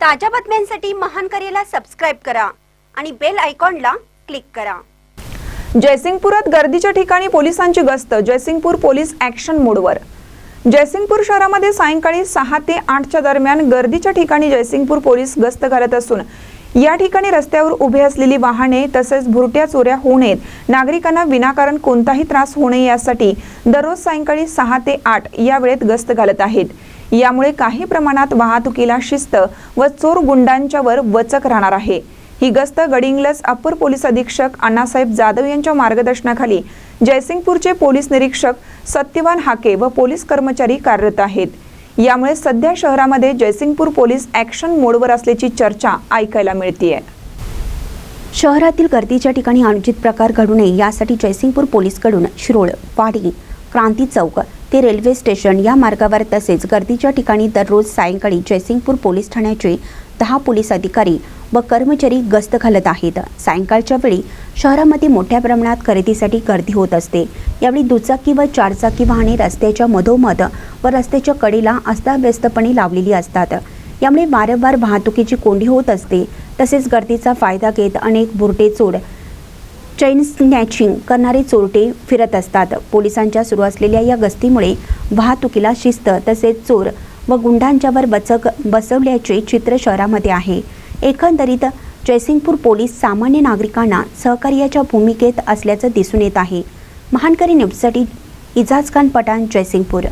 ताज्या बातम्यांसाठी महान करेला सबस्क्राईब करा आणि बेल आयकॉनला क्लिक करा. जयसिंगपुरात गर्दीच्या ठिकाणी पोलिसांची गस्त जयसिंगपूर पोलीस ॲक्शन मोडवर. जयसिंगपूर शहरामध्ये सायंकाळी सहा ते आठच्या दरम्यान गर्दीच्या ठिकाणी जयसिंगपूर पोलीस गस्त घालत असून या ठिकाणी रस्त्यावर उभे असलेली वाहने तसेच भुरट्या चोऱ्या होऊ नयेत. नागरिकांना विनाकारण कोणताही त्रास होऊ नये यासाठी दररोज सायंकाळी सहा ते आठ या वेळेत गस्त घालत आहेत. यामुळे काही प्रमाणात वाहतुकीला शिस्त व चोर गुंडांच्यावर वचक राहणार आहे. ही गस्त गडिंगलस अप्पर पोलीस अधीक्षक अण्णासाहेब जाधव यांच्या मार्गदर्शनाखाली जयसिंगपूरचे पोलीस निरीक्षक सत्यवान हाके व पोलीस कर्मचारी कार्यरत आहेत. यामुळे सध्या शहरामध्ये जयसिंगपूर पोलीस ॲक्शन मोडवर असल्याची चर्चा ऐकायला मिळतीये. शहरातील गर्दीच्या ठिकाणी अनुचित प्रकार घडू नये यासाठी जयसिंगपूर पोलीसकडून शिरोळ वाडी क्रांती चौक ते रेल्वे स्टेशन या मार्गावर तसेच गर्दीच्या ठिकाणी दररोज सायंकाळी जयसिंगपूर पोलीस ठाण्याचे दहा पोलीस अधिकारी व कर्मचारी गस्त घालत आहेत. सायंकाळच्या वेळी शहरामध्ये मोठ्या प्रमाणात खरेदीसाठी गर्दी होत असते. यावेळी दुचाकी व चारचाकी वाहने रस्त्याच्या मधोमध व रस्त्याच्या कडेला अस्ताव्यस्तपणे लावलेली असतात. यामुळे वारंवार वाहतुकीची कोंडी होत असते. तसेच गर्दीचा फायदा घेत अनेक बुरटे चोर चैन स्नॅचिंग करणारे चोरटे फिरत असतात. पोलिसांच्या सुरू असलेल्या या गस्तीमुळे वाहतुकीला शिस्त तसेच चोर व गुंडांच्यावर बचक बसवल्याचे चित्र शहरामध्ये आहे. एकंदरीत जयसिंगपूर पोलीस सामान्य नागरिकांना सहकार्याच्या भूमिकेत असल्याचं दिसून येत आहे. महानकरी न्यूजसाठी इजाज खान पठाण जयसिंगपूर.